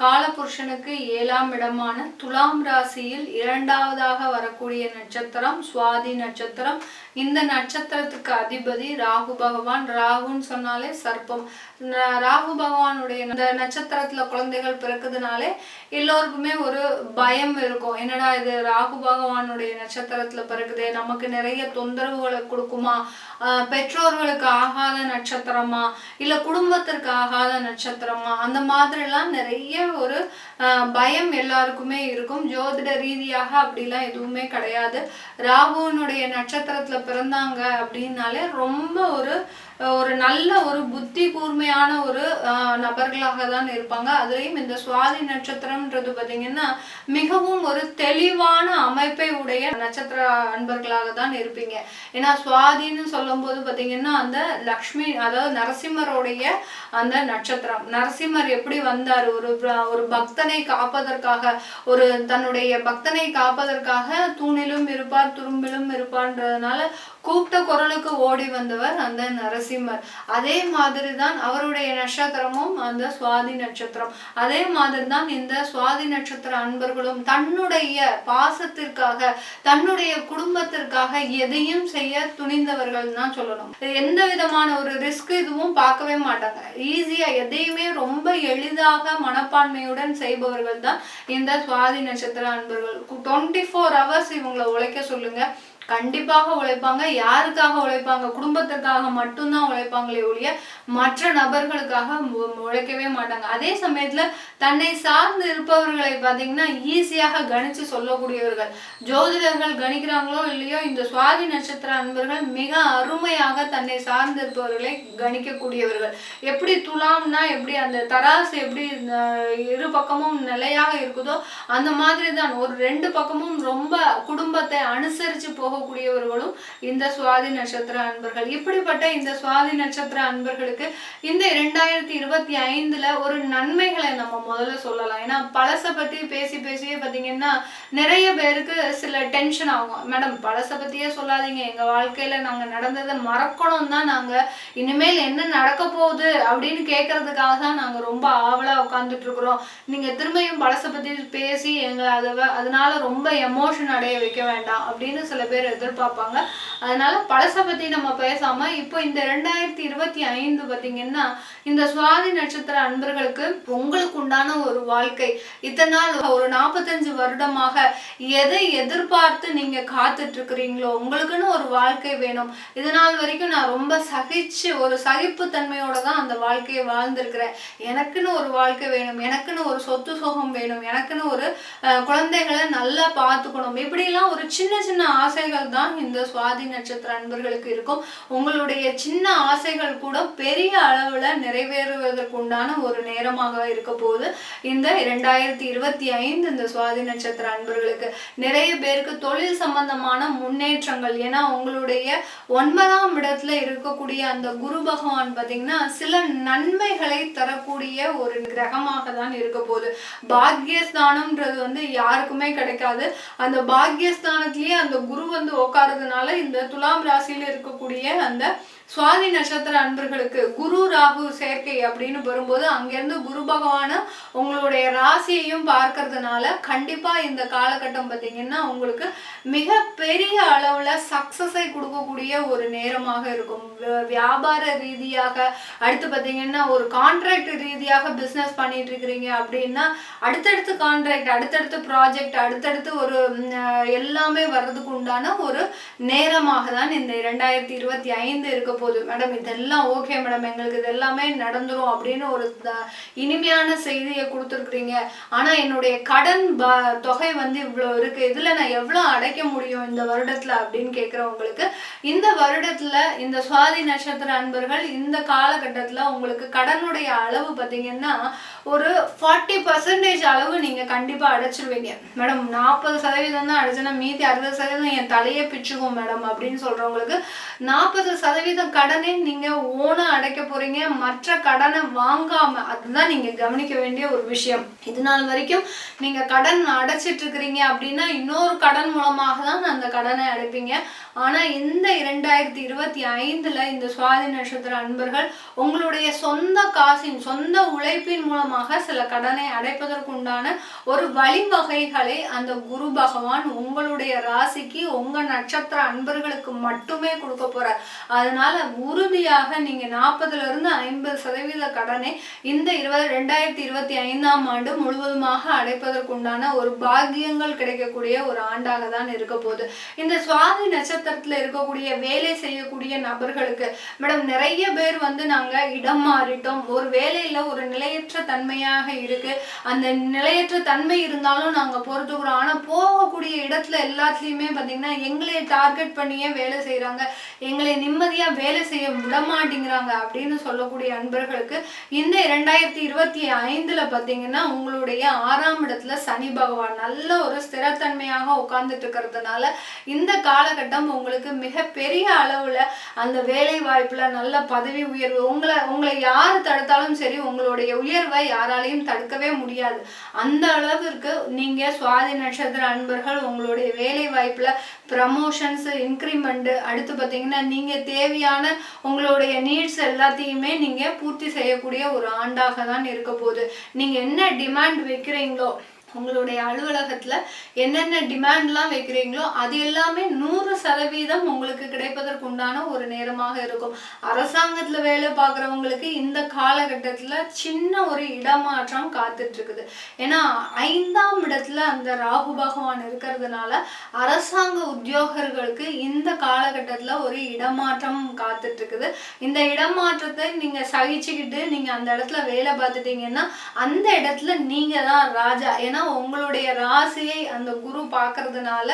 காலபுருஷனுக்கு ஏழாம் இடமான துலாம் ராசியில் இரண்டாவதாக வரக்கூடிய நட்சத்திரம் சுவாதி நட்சத்திரம். இந்த நட்சத்திரத்துக்கு அதிபதி ராகு பகவான். ராகுன்னு சொன்னாலே சர்ப்பம். ராகு பகவானுடைய இந்த நட்சத்திரத்துல குழந்தைகள் பிறக்குதுனாலே எல்லோருக்குமே ஒரு பயம் இருக்கும். என்னடா இது ராகு பகவானுடைய நட்சத்திரத்துல பிறக்குதே நமக்கு நிறைய தொந்தரவுகளை கொடுக்குமா? பெற்றோர்களுக்கு ஆகாத நட்சத்திரமா? இல்ல குடும்பத்திற்கு ஆகாத நட்சத்திரமா? அந்த மாதிரிலாம் நிறைய ஒரு பயம் எல்லாருக்குமே இருக்கும். ஜோதிட ரீதியாக அப்படிலாம் எதுவுமே கிடையாது. ராகுனுடைய நட்சத்திரத்துல பிறந்தாங்க அப்படின்னாலே ரொம்ப ஒரு ஒரு நல்ல ஒரு புத்தி கூர்மையான ஒரு நபர்களாக தான் இருப்பாங்க. அதுலேயும் இந்த சுவாதி நட்சத்திரம்ன்றது பார்த்தீங்கன்னா மிகவும் ஒரு தெளிவான அமைப்பை உடைய நட்சத்திர அன்பர்களாக தான் இருப்பீங்க. ஏன்னா சுவாதின்னு சொல்லும்போது பார்த்தீங்கன்னா அந்த லக்ஷ்மி அதாவது நரசிம்மருடைய அந்த நட்சத்திரம். நரசிம்மர் எப்படி வந்தார்? ஒரு ஒரு பக்தனை காப்பதற்காக ஒரு தன்னுடைய பக்தனை காப்பதற்காக தூணிலும் இருப்பார் துரும்பிலும் இருப்பார்ன்றதுனால கூப்பிட்ட குரலுக்கு ஓடி வந்தவர் அந்த நரசிம்மர். அதே மாதிரி தான் அவருடைய நட்சத்திரமும் அந்த சுவாதி நட்சத்திரம். அதே மாதிரி தான் இந்த சுவாதி நட்சத்திர அன்பர்களும் தன்னுடைய பாசத்திற்காக தன்னுடைய குடும்பத்திற்காக எதையும் செய்ய துணிந்தவர்கள் தான் சொல்லணும். எந்த விதமான ஒரு ரிஸ்க் இதுவும் பார்க்கவே மாட்டாங்க. ஈஸியா எதையுமே ரொம்ப எளிதாக மனப்பான்மையுடன் செய்பவர்கள் தான் இந்த சுவாதி நட்சத்திர அன்பர்கள். டுவெண்ட்டி ஃபோர் ஹவர்ஸ் இவங்களை உழைக்க சொல்லுங்க. கண்டிப்பாக உழைப்பாங்க யாருக்காக உழைப்பாங்க? குடும்பத்திற்காக மட்டும்தான் உழைப்பாங்களே ஒழிய மற்ற நபர்களுக்காக உழைக்கவே மாட்டாங்க. அதே சமயத்துல தன்னை சார்ந்து இருப்பவர்களை பார்த்தீங்கன்னா ஈஸியாக கணிச்சு சொல்லக்கூடியவர்கள். ஜோதிடர்கள் கணிக்கிறாங்களோ இல்லையோ இந்த சுவாதி நட்சத்திர அன்பர்கள் மிக அருமையாக தன்னை சார்ந்து இருப்பவர்களை கணிக்கக்கூடியவர்கள். எப்படி துலாம்னா எப்படி அந்த தராசு எப்படி இரு பக்கமும் நிலையாக இருக்குதோ அந்த மாதிரி தான் ஒரு ரெண்டு பக்கமும் ரொம்ப குடும்பத்தை அனுசரிச்சு போக போகக்கூடியவர்களும் இந்த சுவாதி நட்சத்திர அன்பர்கள். இப்படிப்பட்ட இந்த சுவாதி நட்சத்திர அன்பர்களுக்கு இந்த இரண்டாயிரத்தி இருபத்தி ஐந்துல ஒரு நன்மைகளை நம்ம முதல்ல சொல்லலாம். ஏன்னா பழசை பத்தி பேசி பேசியே பாத்தீங்கன்னா நிறைய பேருக்கு சில டென்ஷன் ஆகும். மேடம் பழசை பத்தியே சொல்லாதீங்க. எங்க வாழ்க்கையில நாங்க நடந்ததை மறக்கணும் தான் நாங்க இனிமேல் என்ன நடக்க போகுது அப்படின்னு கேட்கறதுக்காக தான் நாங்க ரொம்ப ஆவலா உட்காந்துட்டு இருக்கிறோம். நீங்க திரும்பியும் பழசை பத்தி பேசி எங்க அதை அதனால ரொம்ப எமோஷன் அடைய வைக்க வேண்டாம் அப்படின்னு சில பேர் எதிர்பார்ப்பாங்க. அதனால பழசை பத்தி நம்ம பேசாம இப்போ இந்த ரெண்டாயிரத்தி இருபத்தி ஐந்து பாத்தீங்கன்னா இந்த சுவாதி நட்சத்திர அன்பர்களுக்கு உங்களுக்கு உண்டான ஒரு வாழ்க்கை. இத்தனை நாள் ஒரு நாற்பத்தஞ்சு வருடமாக எதை எதிர்பார்த்து நீங்க காத்துட்டு இருக்கிறீங்களோ உங்களுக்குன்னு ஒரு வாழ்க்கை வேணும். இது நாள் வரைக்கும் நான் ரொம்ப சகிச்சு ஒரு சகிப்பு தன்மையோட தான் அந்த வாழ்க்கையை வாழ்ந்திருக்கிறேன். எனக்குன்னு ஒரு வாழ்க்கை வேணும் எனக்குன்னு ஒரு சொத்து சுகம் வேணும் எனக்குன்னு ஒரு குழந்தைகளை நல்லா பார்த்துக்கணும். இப்படிலாம் ஒரு சின்ன சின்ன ஆசைகள் தான் இந்த சுவாதி நட்சத்திர அன்பர்களுக்கு இருக்கும். உங்களுடைய சின்ன ஆசைகள் கூட பெரிய அளவுல நிறைவேறுவதற்கு உண்டான ஒரு நேரமாக இருக்க போகுது. இந்த இரண்டாயிரத்தி இருபத்தி ஐந்து இந்த சுவாதி நட்சத்திர அன்பர்களுக்கு நிறைய பேருக்கு தொழில் சம்பந்தமான முன்னேற்றங்கள். ஏன்னா உங்களுடைய ஒன்பதாம் இடத்துல இருக்கக்கூடிய அந்த குரு பகவான் பார்த்தீங்கன்னா சில நன்மைகளை தரக்கூடிய ஒரு கிரகமாக தான் இருக்க போகுது. பாக்யஸ்தானம்ன்றது வந்து யாருக்குமே கிடைக்காது. அந்த பாக்யஸ்தானத்திலேயே அந்த குரு வந்து உட்காரதுனால இந்த துலாம் ராசியில இருக்கக்கூடிய அந்த சுவாதி நட்சத்திர அன்பர்களுக்கு குரு ராகு சேர்க்கை அப்படின்னு வரும்போது அங்கேருந்து குரு பகவான உங்களுடைய ராசியையும் பார்க்கறதுனால கண்டிப்பாக இந்த காலகட்டம் பார்த்தீங்கன்னா உங்களுக்கு மிக பெரிய அளவில் சக்ஸஸை கொடுக்கக்கூடிய ஒரு நேரமாக இருக்கும். வியாபார ரீதியாக அடுத்து பார்த்தீங்கன்னா ஒரு கான்ட்ராக்ட் ரீதியாக பிஸ்னஸ் பண்ணிட்டு இருக்கிறீங்க அப்படின்னா அடுத்தடுத்து கான்ட்ராக்ட் அடுத்தடுத்து ப்ராஜெக்ட் அடுத்தடுத்து ஒரு எல்லாமே வர்றதுக்கு உண்டான ஒரு நேரமாக தான் இந்த இரண்டாயிரத்தி இருபத்தி ஐந்து இருக்கும் போகுது மேடம் இதெல்லாம் ஓகே மேடம். எங்களுக்கு இது எல்லாமே நடந்துரும் அப்படின்னு ஒரு இனிமையான செய்தியை கொடுத்துருக்குறீங்க. ஆனா என்னுடைய கடன் ப- தொகை வந்து இவ்வளோ இருக்கு. இதுல நான் எவ்வளவு அடைக்க முடியும் இந்த வருடத்துல அப்படின்னு கேட்குறவங்களுக்கு இந்த வருடத்தில் இந்த சுவாதி நட்சத்திர அன்பர்கள் இந்த காலகட்டத்தில் உங்களுக்கு கடனுடைய அளவு பார்த்தீங்கன்னா ஒரு ஃபார்ட்டி பர்சன்டேஜ் அளவு நீங்கள் கண்டிப்பாக அடைச்சிருவீங்க. மேடம் நாற்பது சதவீதம் தான் அடைச்சேன்னா மீதி அறுபது சதவீதம் என் தலையே பிச்சுக்கும் மேடம் அப்படின்னு சொல்கிறவங்களுக்கு நாற்பது சதவீதம் கடனை நீங்க ஓனா அடைக்க போறீங்க மற்ற கடனை வாங்காம அதுதான் நீங்க கவனிக்க வேண்டிய ஒரு விஷயம். இது நாள் வரைக்கும் நீங்க கடன் அடைச்சிட்டு இருக்கிறீங்க அப்படின்னா இன்னொரு கடன் மூலமாக தான் அந்த கடனை அடைப்பீங்க. ஆனா இந்த இரண்டாயிரத்தி இருபத்தி ஐந்துல இந்த சுவாதி நட்சத்திர அன்பர்கள் உங்களுடைய சொந்த காசின் சொந்த உழைப்பின் மூலமாக சில கடனை அடைப்பதற்குண்டான ஒரு வழிவகைகளை அந்த குரு பகவான் உங்களுடைய ராசிக்கு உங்க நட்சத்திர அன்பர்களுக்கு மட்டுமே கொடுக்க போறார். அதனால உறுதியாக நீங்க நாற்பதுல இருந்து ஐம்பது சதவீத கடனை இந்த இருபது ரெண்டாயிரத்தி இருபத்தி ஐந்தாம் ஆண்டு முழுவதுமாக அடைப்பதற்குண்டான ஒரு பாக்கியங்கள் கிடைக்கக்கூடிய ஒரு ஆண்டாக தான் இருக்க போகுது. இந்த சுவாதி நட்சத்திரத்துல இருக்கக்கூடிய வேலை செய்யக்கூடிய நபர்களுக்கு மேடம் நிறைய பேர் வந்து நாங்க இடம் மாறிட்டோம். ஒரு வேலையில ஒரு நிலையற்ற தன்மையாக இருக்கு. அந்த நிலையற்ற தன்மை இருந்தாலும் நாங்க பொறுத்துக்கிறோம். ஆனா போகக்கூடிய இடத்துல எல்லாத்துலயுமே பாத்தீங்கன்னா எங்களை டார்கெட் பண்ணியே வேலை செய்யறாங்க எங்களை நிம்மதியா வேலை செய்ய விட மாட்டேங்கிறாங்க அப்படின்னு சொல்லக்கூடிய அன்பர்களுக்கு இந்த இரண்டாயிரத்தி இருபத்தி ஐந்துல பார்த்தீங்கன்னா உங்களுடைய ஆறாம் இடத்துல சனி பகவான் நல்ல ஒரு ஸ்திரத்தன்மையாக உட்கார்ந்துட்டு இருக்கிறதுனால இந்த காலகட்டம் உங்களுக்கு மிகப்பெரிய அளவில் அந்த வேலை வாய்ப்பில் நல்ல பதவி உயர்வு உங்களை உங்களை யார் தடுத்தாலும் சரி உங்களுடைய உயர்வை யாராலையும் தடுக்கவே முடியாது. அந்த அளவிற்கு நீங்கள் சுவாதி நட்சத்திர அன்பர்கள் உங்களுடைய வேலை வாய்ப்பில் ப்ரமோஷன்ஸ் இன்க்ரிமெண்ட்டு அடுத்து பார்த்தீங்கன்னா நீங்கள் தேவையான உங்களுடைய நீட்ஸ் எல்லாத்தையுமே நீங்கள் பூர்த்தி செய்யக்கூடிய ஒரு ஆண்டாக தான் இருக்க போகுது. நீங்கள் என்ன டிமாண்ட் வைக்கிறீங்களோ உங்களுடைய அலுவலகத்தில் என்னென்ன டிமாண்ட்லாம் வைக்கிறீங்களோ அது எல்லாமே நூறு சதவீதம் உங்களுக்கு கிடைப்பதற்கு உண்டான ஒரு நேரமாக இருக்கும். அரசாங்கத்தில் வேலை பார்க்குறவங்களுக்கு இந்த காலகட்டத்தில் சின்ன ஒரு இடமாற்றம் காத்துட்ருக்குது. ஏன்னா ஐந்தாம் இடத்துல அந்த ராகு பகவான் இருக்கிறதுனால அரசாங்க உத்தியோகர்களுக்கு இந்த காலகட்டத்தில் ஒரு இடமாற்றம் காத்துட்ருக்குது. இந்த இடமாற்றத்தை நீங்கள் சகிச்சுக்கிட்டு நீங்கள் அந்த இடத்துல வேலை பார்த்துட்டீங்கன்னா அந்த இடத்துல நீங்கள் தான் ராஜா. ஏன்னா உங்களுடைய ராசியை அந்த குரு பார்க்கறதுனால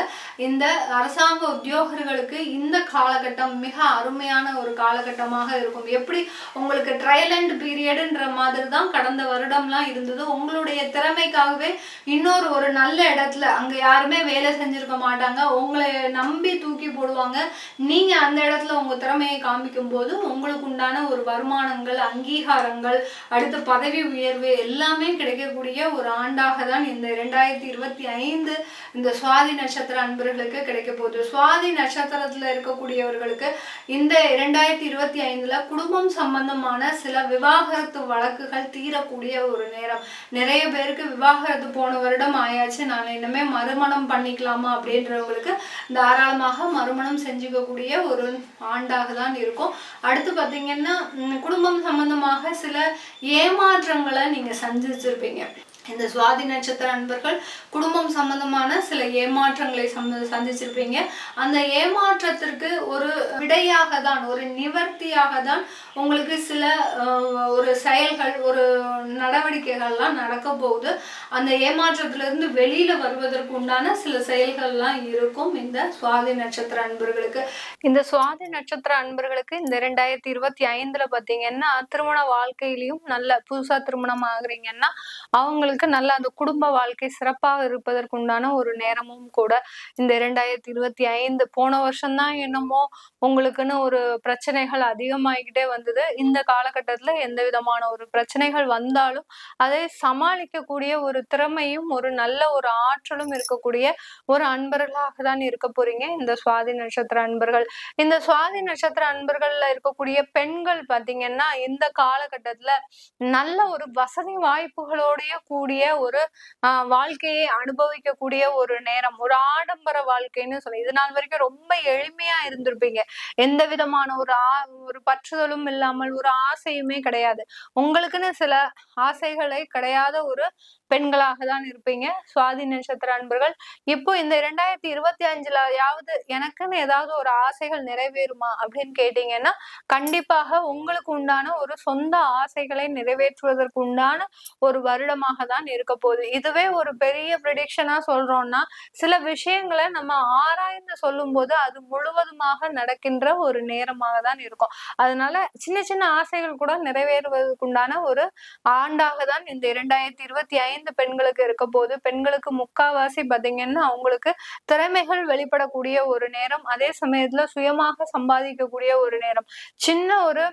இந்த அரசாங்க உத்தியோகர்களுக்கு இந்த காலகட்டம் மிக அருமையான ஒரு காலகட்டமாக இருக்கும். எப்படி உங்களுக்கு ட்ரையல் அண்ட் பீரியடுன்ற மாதிரி தான் கடந்த வருடம்லாம் இருந்தது. உங்களுடைய திறமைக்காகவே இன்னொரு ஒரு நல்ல இடத்துல அங்கே யாருமே வேலை செஞ்சிருக்க மாட்டாங்க. உங்களை நம்பி தூக்கி போடுவாங்க. நீங்கள் அந்த இடத்துல உங்கள் திறமையை காமிக்கும் போது உங்களுக்கு உண்டான ஒரு வருமானங்கள் அங்கீகாரங்கள் அடுத்து பதவி உயர்வு எல்லாமே கிடைக்கக்கூடிய ஒரு ஆண்டாக தான் இந்த இந்த ரெண்டாயிரத்தி இருபத்தி ஐந்து இந்த சுவாதி நட்சத்திர அன்பர்களுக்கு கிடைக்க போகுது. சுவாதி நட்சத்திரத்துல இருக்கக்கூடியவர்களுக்கு இந்த இரண்டாயிரத்தி இருபத்தி ஐந்துல குடும்பம் சம்பந்தமான சில விவாகரத்து வழக்குகள் தீரக்கூடிய ஒரு நேரம். நிறைய பேருக்கு விவாகரத்து போன வருடம் ஆயாச்சு. நான் இனிமே மறுமணம் பண்ணிக்கலாமா அப்படின்றவங்களுக்கு தாராளமாக மறுமணம் செஞ்சுக்கக்கூடிய ஒரு ஆண்டாக தான் இருக்கும். அடுத்து பார்த்தீங்கன்னா குடும்பம் சம்பந்தமாக சில ஏமாற்றங்களை நீங்கள் சந்திச்சிருப்பீங்க. இந்த சுவாதி நட்சத்திர நண்பர்கள் குடும்பம் சம்பந்தமான சில ஏமாற்றங்களை சம்ம சந்திச்சிருப்பீங்க. அந்த ஏமாற்றத்திற்கு ஒரு விடையாக தான் ஒரு நிவர்த்தியாக தான் உங்களுக்கு சில ஒரு செயல்கள் ஒரு நடவடிக்கைகள்லாம் நடக்க போகுது. அந்த ஏமாற்றத்திலிருந்து வெளியில வருவதற்கு உண்டான சில செயல்கள்லாம் இருக்கும் இந்த சுவாதி நட்சத்திர அன்பர்களுக்கு. இந்த சுவாதி நட்சத்திர அன்பர்களுக்கு இந்த ரெண்டாயிரத்தி இருபத்தி ஐந்துல பாத்தீங்கன்னா திருமண வாழ்க்கையிலையும் நல்ல புதுசா திருமணம் ஆகுறீங்கன்னா அவங்களுக்கு நல்ல அந்த குடும்ப வாழ்க்கை சிறப்பாக இருப்பதற்கு உண்டான ஒரு நேரமும் கூட இந்த இரண்டாயிரத்தி இருபத்தி ஐந்து போன வருஷம்தான் என்னமோ உங்களுக்குன்னு ஒரு பிரச்சனைகள் அதிகமாகிக்கிட்டே வந்தது. இந்த காலகட்டத்துல எந்த விதமான ஒரு பிரச்சனைகள் வந்தாலும் அதை சமாளிக்கக்கூடிய ஒரு திறமையும் ஒரு நல்ல ஒரு ஆற்றலும் இருக்கக்கூடிய ஒரு அன்பர்களாக தான் இருக்க போறீங்க. இந்த சுவாதி நட்சத்திர அன்பர்கள். இந்த சுவாதி நட்சத்திர அன்பர்கள்ல இருக்கக்கூடிய பெண்கள் பாத்தீங்கன்னா இந்த காலகட்டத்துல நல்ல ஒரு வசதி வாய்ப்புகளோடைய கூடிய ஒரு வாழ்க்கையை அனுபவிக்கக்கூடிய ஒரு நேரம் ஒரு ஆடம்பர வாழ்க்கைன்னு சொல்லி இது நாள் வரைக்கும் ரொம்ப எளிமையா இருந்திருப்பீங்க. எந்த விதமான ஒரு ஆ ஒரு பற்றுதலும் இல்லாமல் ஒரு ஆசையுமே கிடையாது. உங்களுக்குன்னு சில ஆசைகளை கிடையாத ஒரு பெண்களாக தான் இருப்பீங்க. சுவாதி நட்சத்திர அன்பர்கள் இப்போ இந்த இரண்டாயிரத்தி இருபத்தி அஞ்சுல யாவது எனக்குன்னு ஏதாவது ஒரு ஆசைகள் நிறைவேறுமா அப்படின்னு கேட்டீங்கன்னா கண்டிப்பாக உங்களுக்கு உண்டான ஒரு சொந்த ஆசைகளை நிறைவேற்றுவதற்கு உண்டான ஒரு வருடமாக தான் இருக்க போகுது. இதுவே ஒரு பெரிய ப்ரிடிக்ஷனா சொல்றோம்னா சில விஷயங்களை நம்ம ஆராய்ந்து சொல்லும் போது அது முழுவதுமாக நடக்கின்ற ஒரு நேரமாக தான் இருக்கும். அதனால சின்ன சின்ன ஆசைகள் கூட நிறைவேறுவதற்குண்டான ஒரு ஆண்டாக தான் இந்த இரண்டாயிரத்தி இருபத்தி ஐந்து பெண்களுக்கு இருக்க போது பெண்களுக்கு முக்காவாசி பாத்தீங்கன்னா அவங்களுக்கு திறமைகள் வெளிப்படக்கூடிய ஒரு நேரம் அதே சமயத்துல சுயமாக சம்பாதிக்கக்கூடிய ஒரு நேரம். சின்ன ஒரு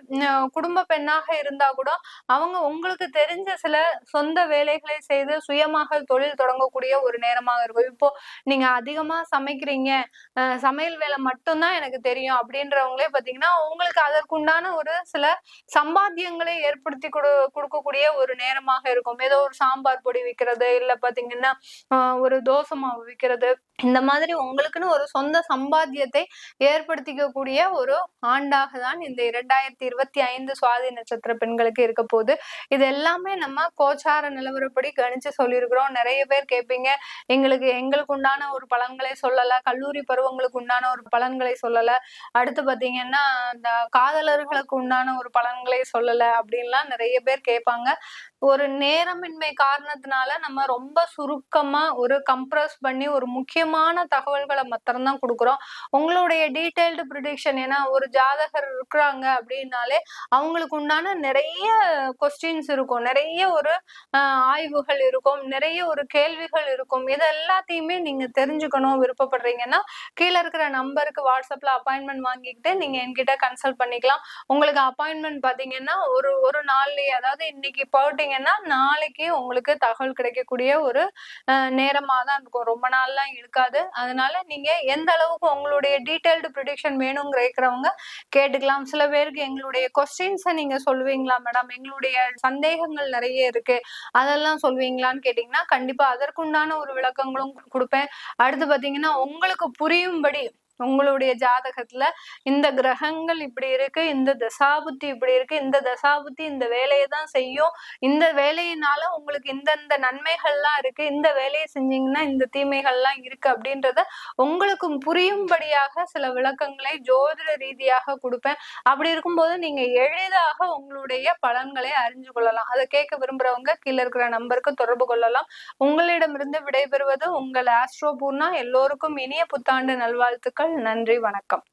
குடும்ப பெண்ணாக இருந்தா கூட அவங்க உங்களுக்கு தெரிஞ்ச சில சொந்த வேலைகளை செய்து சுயமாக தொழில் தொடங்கக்கூடிய ஒரு நேரமாக இருக்கும். இப்போ நீங்க அதிகமா சமைக்கிறீங்க அஹ் சமையல் வேலை மட்டும்தான் எனக்கு தெரியும் அப்படின்றவங்களே பாத்தீங்கன்னா உங்களுக்கு அதற்குண்டான ஒரு சில சம்பாத்தியங்களை ஏற்படுத்தி கொடு கொடுக்கக்கூடிய ஒரு நேரமாக இருக்கும். ஏதோ ஒரு சாம்பார் பொடி விற்கிறது இல்ல பாத்தீங்கன்னா ஆஹ் ஒரு தோசை மாவு விற்கிறது இந்த மாதிரி உங்களுக்குன்னு ஒரு சொந்த சம்பாத்தியத்தை ஏற்படுத்திக்கக்கூடிய ஒரு ஆண்டாக தான் இந்த இரண்டாயிரத்தி இருபத்தி ஐந்து சுவாதி நட்சத்திர பெண்களுக்கு இருக்க போகுது. இது எல்லாமே நம்ம கோச்சார நிலவரப்படி கணிச்சு சொல்லியிருக்கிறோம். நிறைய பேர் கேட்பீங்க எங்களுக்கு எங்களுக்கு உண்டான ஒரு பலன்களை சொல்லல கல்லூரி பருவங்களுக்கு உண்டான ஒரு பலன்களை சொல்லல. அடுத்து பாத்தீங்கன்னா இந்த காதலர்களுக்கு உண்டான ஒரு பலன்களை சொல்லல அப்படின்லாம் நிறைய பேர் கேட்பாங்க. ஒரு நேரமின்மை காரணத்தினால நம்ம ரொம்ப சுருக்கமா ஒரு கம்ப்ரஸ் பண்ணி ஒரு முக்கியமான தகவல்களை மாத்திரம்தான் கொடுக்குறோம். உங்களுடைய டீட்டெயில்டு ப்ரிடிக்ஷன் ஏன்னா ஒரு ஜாதகர் இருக்கிறாங்க அப்படின்னாலே அவங்களுக்கு உண்டான நிறைய கொஸ்டின்ஸ் இருக்கும். நிறைய ஒரு ஆய்வுகள் இருக்கும். நிறைய ஒரு கேள்விகள் இருக்கும். இது எல்லாத்தையுமே நீங்க தெரிஞ்சுக்கணும் விருப்பப்படுறீங்கன்னா கீழே இருக்கிற நம்பருக்கு வாட்ஸ்அப்ல அப்பாயின்மெண்ட் வாங்கிக்கிட்டு நீங்க என்கிட்ட கன்சல்ட் பண்ணிக்கலாம். உங்களுக்கு அப்பாயின்மெண்ட் பாத்தீங்கன்னா ஒரு ஒரு நாள்லயே அதாவது இன்னைக்கு போட்டீங்கன்னா நாளைக்கு உங்களுக்கு தகவல் கிடைக்கக்கூடிய ஒரு நேரமாக தான் இருக்கும். ரொம்ப நாள்லாம் இருக்காது. அதனால நீங்க எந்த அளவுக்கு உங்களுடைய டீடைல்டு ப்ரொடிக்ஷன் வேணுங்கிற இருக்கிறவங்க கேட்டுக்கலாம். சில பேருக்கு எங்களுடைய கொஸ்டின்ஸை நீங்க சொல்லுவீங்களா மேடம் எங்களுடைய சந்தேகங்கள் நிறைய இருக்கு. அதெல்லாம் சொல்வீங்களான்னு கேட்டீங்கன்னா கண்டிப்பா அதற்குண்டான ஒரு விளக்கங்களும் கொடுப்பேன். அடுத்து பாத்தீங்கன்னா உங்களுக்கு புரியும்படி உங்களுடைய ஜாதகத்துல இந்த கிரகங்கள் இப்படி இருக்கு இந்த தசாபுத்தி இப்படி இருக்கு இந்த தசாபுத்தி இந்த வேலையை தான் செய்யும். இந்த வேலையினால உங்களுக்கு இந்தந்த நன்மைகள்லாம் இருக்கு இந்த வேலையை செஞ்சீங்கன்னா இந்த தீமைகள்லாம் இருக்கு அப்படின்றத உங்களுக்கும் புரியும்படியாக சில விளக்கங்களை ஜோதிட ரீதியாக கொடுப்பேன். அப்படி இருக்கும்போது நீங்க எளிதாக உங்களுடைய பலன்களை அறிஞ்சு கொள்ளலாம். அதை கேட்க விரும்புறவங்க கீழே இருக்கிற நம்பருக்கு தொடர்பு கொள்ளலாம். உங்களிடமிருந்து விடைபெறுவது உங்கள் ஆஸ்ட்ரோ பூர்ணா. எல்லோருக்கும் இனிய புத்தாண்டு நல்வாழ்த்துக்கள். நன்றி வணக்கம்.